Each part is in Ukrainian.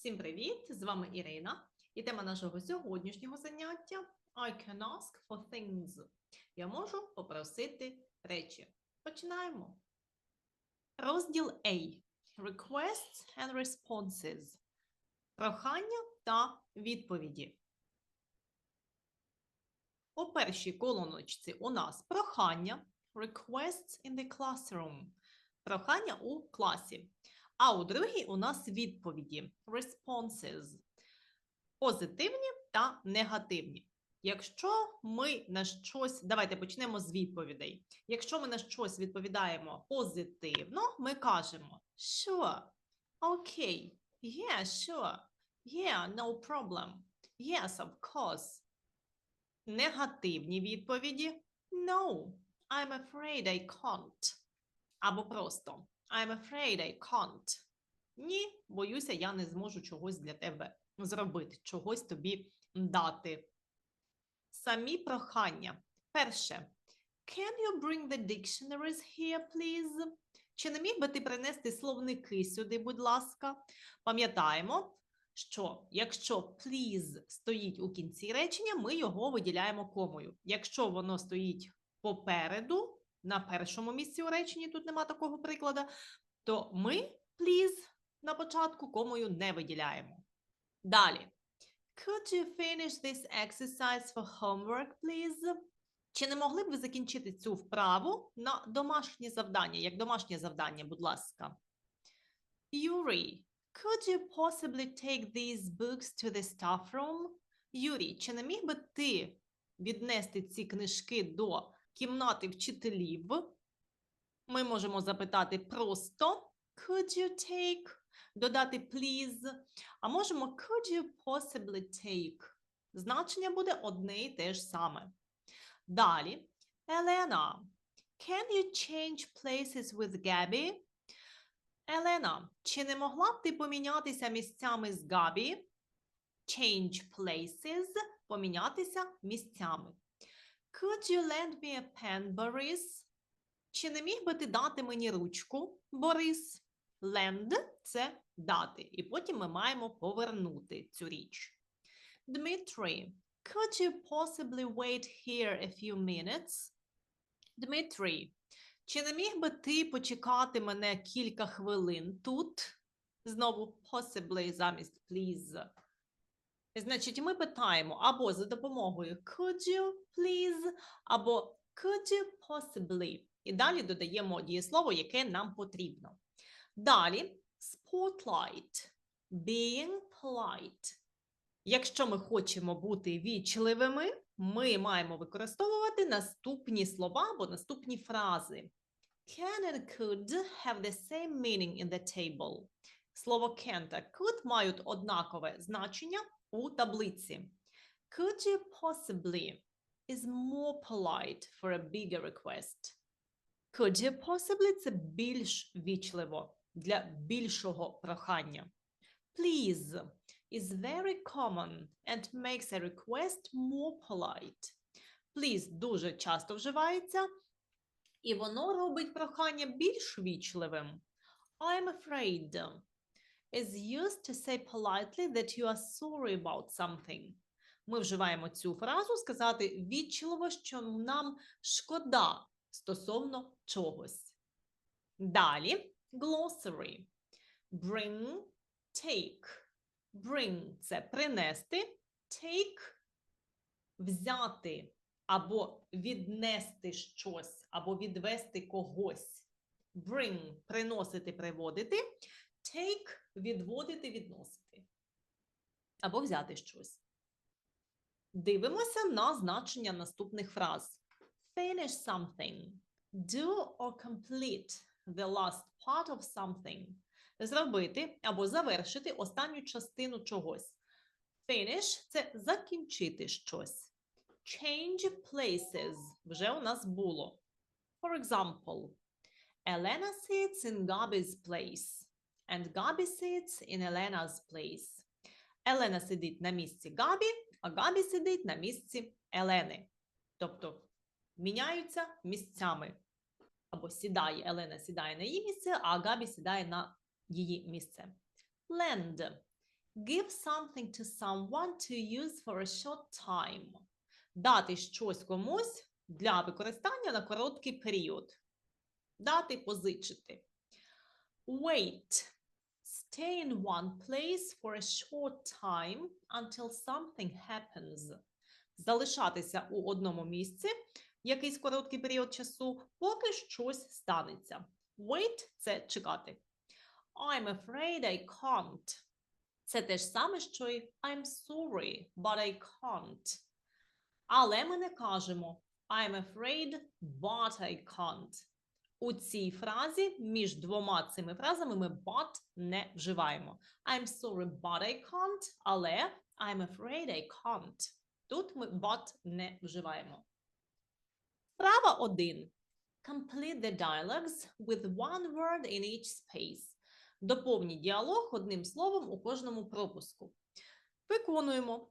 Всім привіт! З вами Ірина. І тема нашого сьогоднішнього заняття I can ask for things. Я можу попросити речі. Починаємо. Розділ A. Requests and responses. Прохання та відповіді. У першій колоночці у нас прохання requests in the classroom. Прохання у класі. А у другій у нас відповіді responses. Позитивні та негативні. Якщо ми на щось, давайте почнемо з відповідей. Якщо ми на щось відповідаємо позитивно, ми кажемо sure, okay, yeah, sure, yeah, no problem, yes, of course. Негативні відповіді no, I'm afraid I can't. Або просто I'm afraid I can't. Ні, боюся, я не зможу чогось для тебе зробити, чогось тобі дати. Самі прохання. Перше. Can you bring the dictionaries here, please? Чи не міг би ти принести словники сюди, будь ласка? Пам'ятаємо, що якщо please стоїть у кінці речення, ми його виділяємо комою. Якщо воно стоїть попереду, на першому місці у реченні, тут нема такого прикладу, то ми please на початку комою не виділяємо. Далі. Could you finish this exercise for homework, please? Чи не могли б ви закінчити цю вправу на домашнє завдання, як домашнє завдання, будь ласка? Юрій, could you possibly take these books to the staff room? Юрій, чи не міг би ти віднести ці книжки до кімнати вчителів? Ми можемо запитати просто could you take, додати please, а можемо could you possibly take. Значення буде одне і те ж саме. Далі, Елена, can you change places with Gabby? Елена, чи не могла б ти помінятися місцями з Габі? Change places – помінятися місцями. Could you lend me a pen, Boris? Чи не міг би ти дати мені ручку, Борис? Lend – це дати, і потім ми маємо повернути цю річ. Дмитрий, could you possibly wait here a few minutes? Дмитрій, чи не міг би ти почекати мене кілька хвилин тут? Знову possibly замість please. Значить, ми питаємо або за допомогою could you please, або could you possibly. І далі додаємо дієслово, яке нам потрібно. Далі spotlight, being polite. Якщо ми хочемо бути вічливими, ми маємо використовувати наступні слова або наступні фрази. Can and could have the same meaning in the table. Слово can та could мають однакове значення у таблиці. Could you possibly is more polite for a bigger request. Could you possibly це більш вічливо для більшого прохання. Please is very common and makes a request more polite. Please дуже часто вживається, і воно робить прохання більш вічливим. I'm afraid is used to say politely that you are sorry about something. Ми вживаємо цю фразу сказати вічливо, що нам шкода стосовно чогось. Далі glossary. Bring, take. Bring – це принести, take – взяти або віднести щось, або відвести когось. Bring – приносити, приводити. Take – відводити, відносити. Або взяти щось. Дивимося на значення наступних фраз. Finish something. Do or complete the last part of something. Зробити або завершити останню частину чогось. Finish – це закінчити щось. Change places вже у нас було. For example, Elena sits in Gabi's place and Gabi sits in Elena's place. Елена сидить на місці Габі, а Габі сидить на місці Елени. Тобто міняються місцями. Або сідає, Елена сідає на її місце, а Габі сідає на її місце. Lend Give something to someone to use for a short time. Дати щось комусь для використання на короткий період. Дати позичити. Wait. Stay in one place for a short time until something happens. Залишатися у одному місці якийсь короткий період часу, поки щось станеться. Wait – це чекати. I'm afraid I can't. Це те ж саме, що й I'm sorry, but I can't. Але ми не кажемо I'm afraid, but I can't. У цій фразі між двома цими фразами ми but не вживаємо. I'm sorry, but I can't, але I'm afraid I can't. Тут ми but не вживаємо. Справа 1. Complete the dialogues with one word in each space. Доповніть діалог одним словом у кожному пропуску. Виконуємо.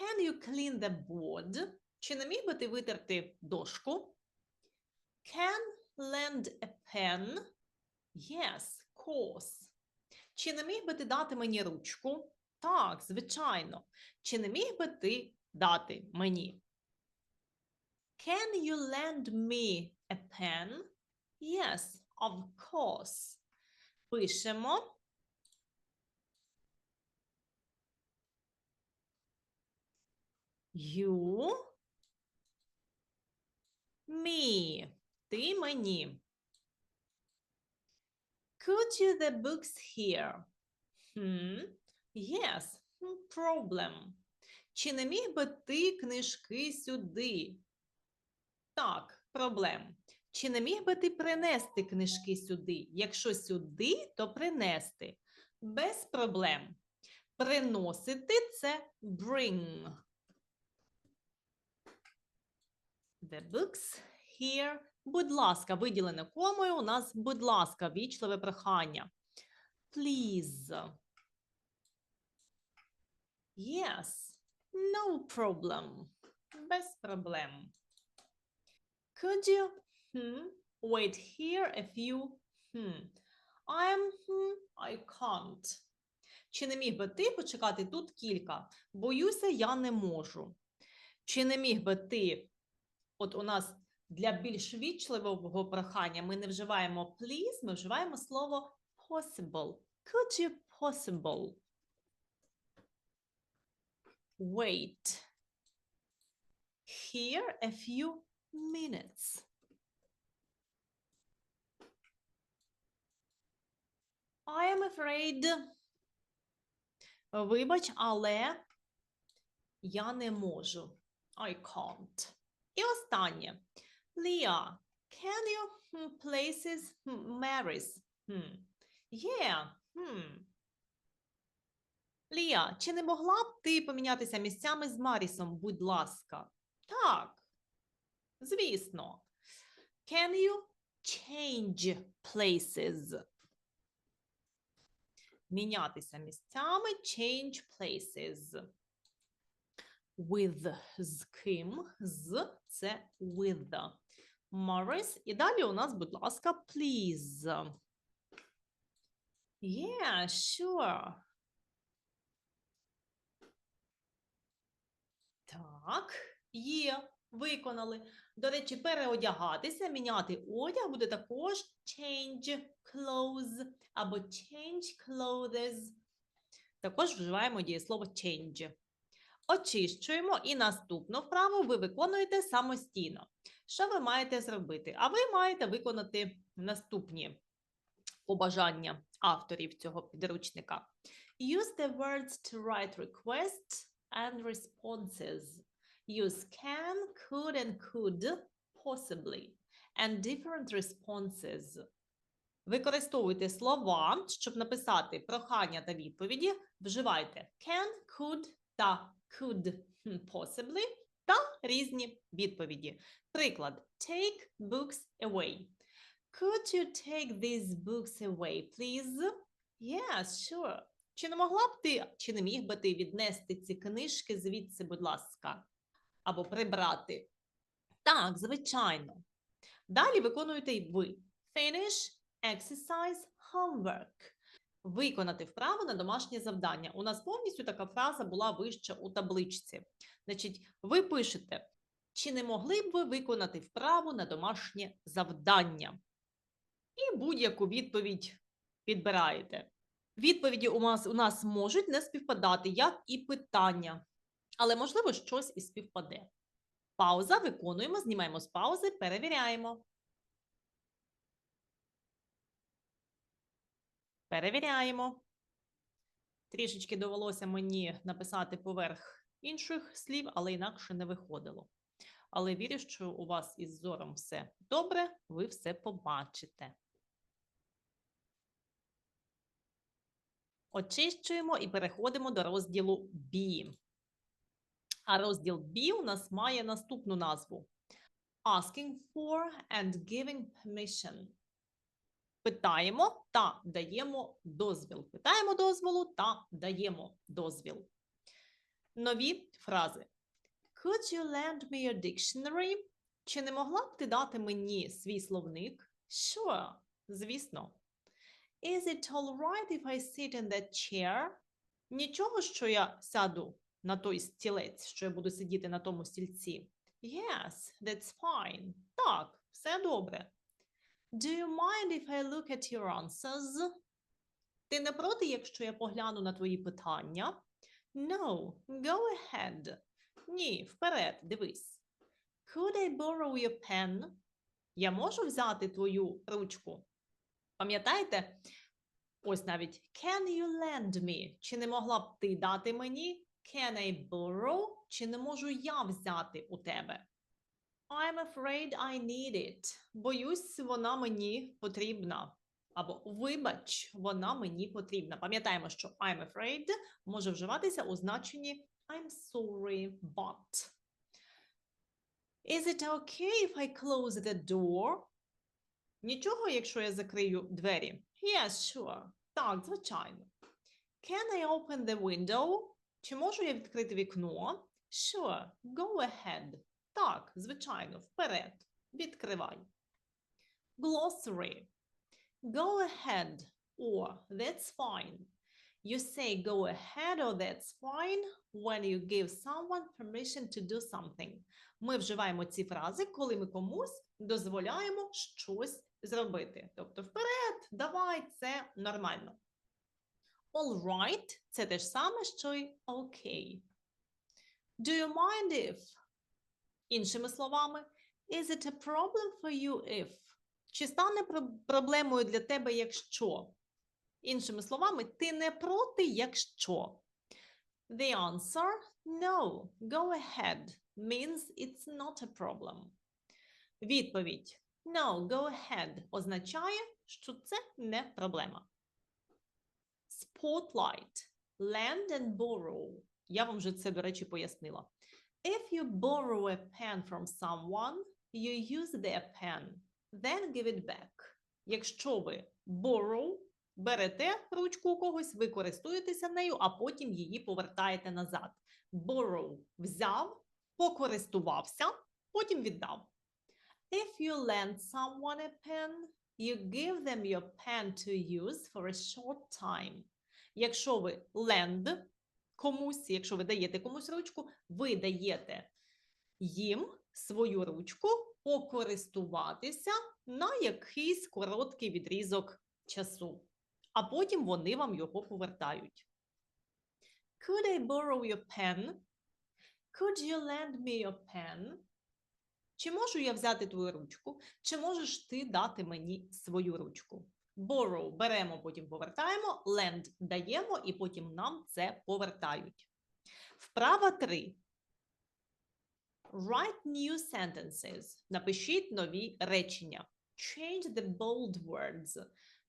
Can you clean the board? Чи не міг би ти витерти дошку? Can lend a pen? Yes, course. Чи не міг би ти дати мені ручку? Так, звичайно. Чи не міг би ти дати мені? Can you lend me a pen? Yes, of course. Пишемо. You me. Ти мені. Could you the books here? Hmm. Yes, problem. Чи не міг би ти книжки сюди? Так, проблем. Чи не міг би ти принести книжки сюди? Якщо сюди, то принести. Без проблем. Приносити це bring. The books here. Будь ласка, виділене комою у нас, будь ласка, вічливе прохання. Please. Yes. No problem. Без проблем. Could you hmm, wait here a few hmm. I'm hmm, I can't. Чи не міг би ти почекати тут кілька? Боюся, я не можу. Чи не міг би ти, от у нас для більш вічливого прохання ми не вживаємо please, ми вживаємо слово possible. Could you possible? Wait. Here a few minutes. I am afraid. Вибач, але я не можу. I can't. І останнє. Leah, can you hmm, places hmm, Mary's? Hmm. Yeah. Hmm. Лія, чи не могла б ти помінятися місцями з Марісом, будь ласка? Так. Звісно. Can you change places? Мінятися місцями change places. With з ким? З це with. Morris. І далі у нас, будь ласка, please. Yeah, sure. Так, є, виконали. До речі, переодягатися, міняти одяг буде також change clothes або change clothes. Також вживаємо дієслово change. Очищуємо і наступну вправу ви виконуєте самостійно. Що ви маєте зробити? А ви маєте виконати наступні побажання авторів цього підручника. Use the words to write requests and responses. Use can, could and could, possibly, and different responses. Використовуйте слова, щоб написати прохання та відповіді. Вживайте can, could та could possibly та різні відповіді. Приклад take books away. Could you take these books away, please? Yes, sure. Чи не могла б ти, чи не міг би ти віднести ці книжки звідси, будь ласка, або прибрати? Так, звичайно. Далі виконуєте й ви. Finish, exercise, homework. Виконати вправу на домашнє завдання. У нас повністю така фраза була вище у табличці. Значить, ви пишете, чи не могли б ви виконати вправу на домашнє завдання? І будь-яку відповідь підбираєте. Відповіді у нас, у нас можуть не співпадати, як і питання, але можливо щось і співпаде. Пауза, виконуємо, знімаємо з паузи, перевіряємо. Перевіряємо. Трішечки довелося мені написати поверх інших слів, але інакше не виходило. Але вірю, що у вас із зором все добре, ви все побачите. Очищуємо і переходимо до розділу B. А розділ B у нас має наступну назву: Asking for and giving permission. Питаємо та даємо дозвіл. Питаємо дозволу та даємо дозвіл. Нові фрази. Could you lend me your dictionary? Чи не могла б ти дати мені свій словник? Sure, звісно. Is it all right if I sit in that chair? Нічого, що я сяду на той стілець, що я буду сидіти на тому стільці. Yes, that's fine. Так, все добре. Do you mind if I look at your answers? Ти не проти, якщо я погляну на твої питання? No, go ahead. Ні, вперед, дивись. Could I borrow your pen? Я можу взяти твою ручку? Пам'ятаєте? Ось навіть can you lend me? Чи не могла б ти дати мені? Can I borrow? Чи не можу я взяти у тебе? I'm afraid I need it. Боюсь, вона мені потрібна. Або вибач, вона мені потрібна. Пам'ятаємо, що I'm afraid може вживатися у значенні I'm sorry, but. Is it okay if I close the door? Нічого, якщо я закрию двері. Yes, sure. Так, звичайно. Can I open the window? Чи можу я відкрити вікно? Sure, go ahead. Так, звичайно, вперед. Відкривай. Glossary. Go ahead or that's fine. You say go ahead or that's fine when you give someone permission to do something. Ми вживаємо ці фрази, коли ми комусь дозволяємо щось зробити. Тобто вперед, давай, це нормально. All right – це те ж саме, що й окей. Do you mind if? Іншими словами, is it a problem for you if? Чи стане проблемою для тебе, якщо? Іншими словами, ти не проти, якщо. The answer no. Go ahead means it's not a problem. Відповідь No, go ahead означає, що це не проблема. Spotlight. Lend and borrow. Я вам вже це, до речі, пояснила. If you borrow a pen from someone, you use their pen, then give it back. Якщо ви borrow, берете ручку у когось, ви користуєтеся нею, а потім її повертаєте назад. Borrow – взяв, покористувався, потім віддав. If you lend someone a pen, you give them your pen to use for a short time. Якщо ви lend комусь, якщо ви даєте комусь ручку, ви даєте їм свою ручку покористуватися на якийсь короткий відрізок часу, а потім вони вам його повертають. Could I borrow your pen? Could you lend me your pen? Чи можу я взяти твою ручку? Чи можеш ти дати мені свою ручку? Borrow беремо, потім повертаємо, lend даємо і потім нам це повертають. Вправа 3. Write new sentences. Напишіть нові речення. Change the bold words.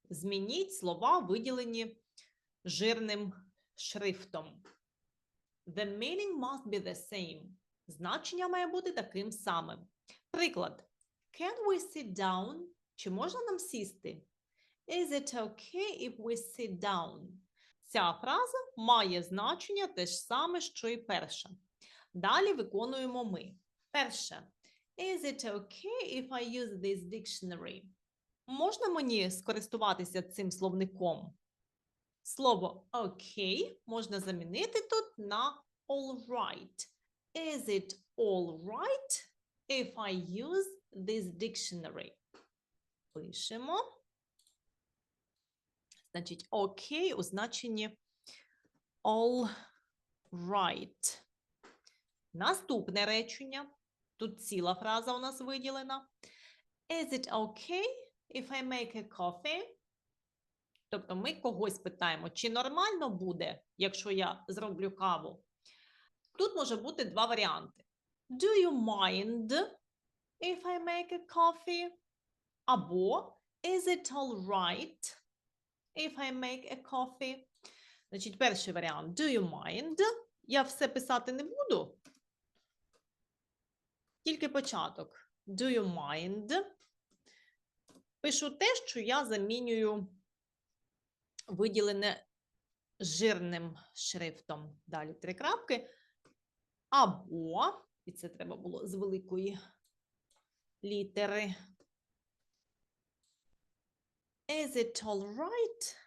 Змініть слова, виділені жирним шрифтом. The meaning must be the same. Значення має бути таким самим. Приклад. Can we sit down? Чи можна нам сісти? Is it okay if we sit down? Ця фраза має значення те ж саме, що і перша. Далі виконуємо ми. Перше. Is it okay if I use this dictionary? Можна мені скористуватися цим словником? Слово окей можна замінити тут на all right. Is it all right if I use this dictionary? Пишемо. Значить, окей у значенні all right. Наступне речення. Тут ціла фраза у нас виділена. Is it okay if I make a coffee? Тобто ми когось питаємо, чи нормально буде, якщо я зроблю каву? Тут може бути два варіанти. Do you mind if I make a coffee? Або Is it all right if I make a coffee? Значить, перший варіант Do you mind? Я все писати не буду. Тільки початок. Do you mind? Пишу те, що я замінюю виділене жирним шрифтом. Далі три крапки. Або, і це треба було з великої літери. Is it all right?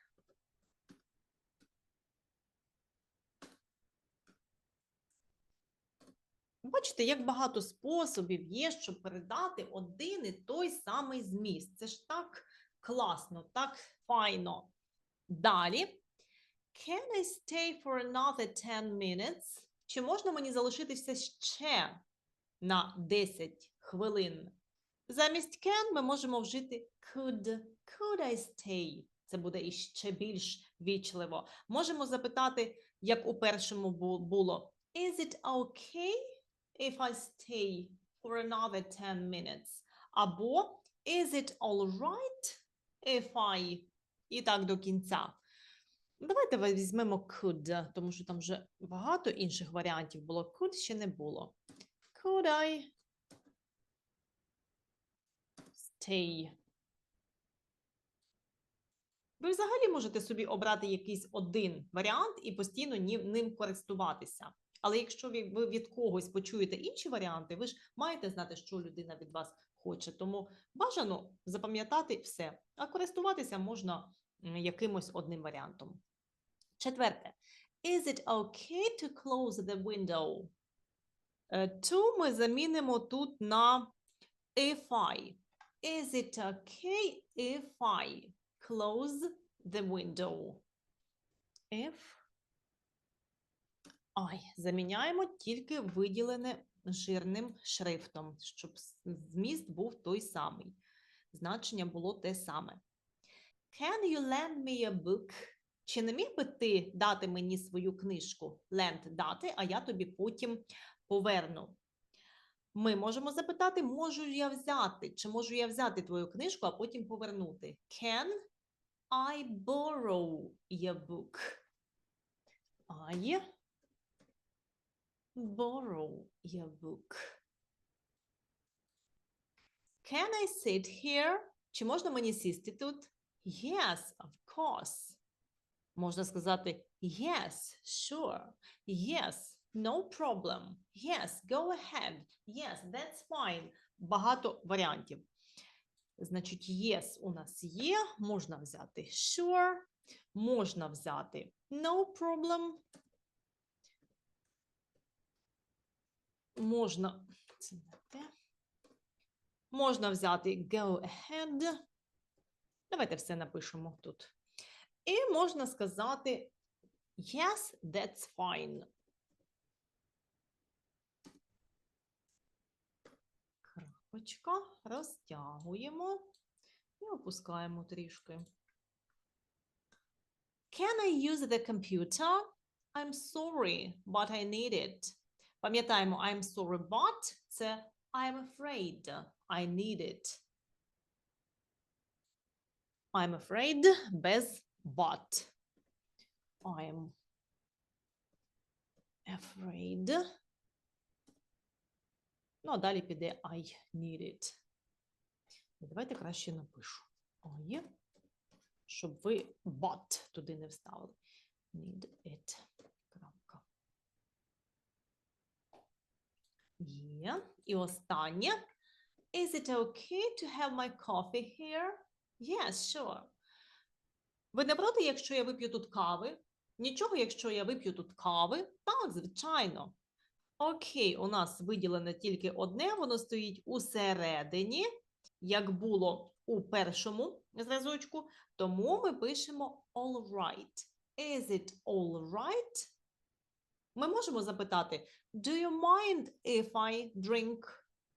Бачите, як багато способів є, щоб передати один і той самий зміст. Це ж так класно, так файно. Далі. Can I stay for another 10 minutes? Чи можна мені залишитися ще на 10 хвилин? Замість can ми можемо вжити could. Could I stay? Це буде іще більш вічливо. Можемо запитати, як у першому бу- було. Is it okay if I stay for another 10 minutes? Або is it all right if I... І так до кінця. Давайте візьмемо could, тому що там вже багато інших варіантів було. Could ще не було. Could I stay? Ви взагалі можете собі обрати якийсь один варіант і постійно ним користуватися. Але якщо ви від когось почуєте інші варіанти, ви ж маєте знати, що людина від вас хоче. Тому бажано запам'ятати все, а користуватися можна якимось одним варіантом. Четверте. Is it okay to close the window? Е, To ми замінимо тут на if I. Is it okay if I close the window? If I. Заміняємо тільки виділене жирним шрифтом, щоб зміст був той самий. Значення було те саме. Can you lend me a book? Чи не міг би ти дати мені свою книжку? Lend – дати, а я тобі потім поверну. Ми можемо запитати, можу я взяти, чи можу я взяти твою книжку, а потім повернути. Can I borrow your book? I borrow your book. Can I sit here? Чи можна мені сісти тут? Yes, of course. Можна сказати yes, sure. Yes, no problem. Yes, go ahead. Yes, that's fine. Багато варіантів. Значить, yes у нас є, можна взяти sure, можна взяти no problem. Можна це не те. Можна взяти go ahead. Давайте все напишемо тут. І можна сказати yes, that's fine. Крапочка, розтягуємо і опускаємо трішки. Can I use the computer? I'm sorry, but I need it. Пам'ятаємо, I'm sorry, but це I'm afraid. I need it. I'm afraid без but. I'm afraid. Ну, а далі піде I need it. Давайте краще напишу. I, щоб ви but туди не вставили. Need it. Є. І останнє. Is it okay to have my coffee here? Yes, sure. Ви не проти, якщо я вип'ю тут кави? Нічого, якщо я вип'ю тут кави? Так, звичайно. Окей, у нас виділене тільки одне, воно стоїть усередині, як було у першому зразочку, тому ми пишемо all right. Is it all right? Ми можемо запитати Do you mind if I drink,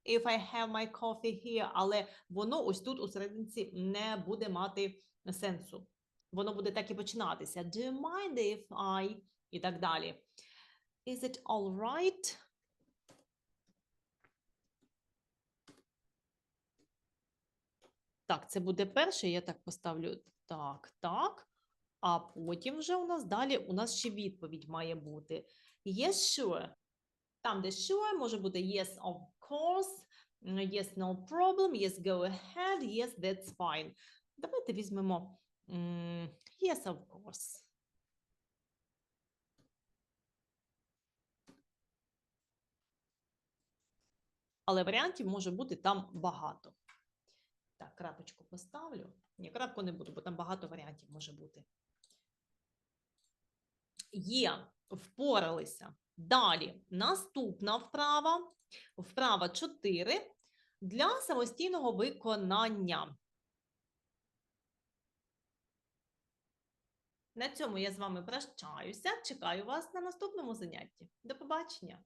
if I have my coffee here? Але воно ось тут у серединці не буде мати сенсу. Воно буде так і починатися. Do you mind if I? І так далі. Is it all right? Так, це буде перше, я так поставлю так, так. А потім вже у нас далі у нас ще відповідь має бути. Yes, sure. Там, де sure, може бути yes, of course, yes, no problem, yes, go ahead, yes, that's fine. Давайте візьмемо yes, of course. Але варіантів може бути там багато. Так, крапочку поставлю. Ні, крапку не буду, бо там багато варіантів може бути. Є, впоралися. Далі, наступна вправа, вправа 4 для самостійного виконання. На цьому я з вами прощаюся. Чекаю вас на наступному занятті. До побачення!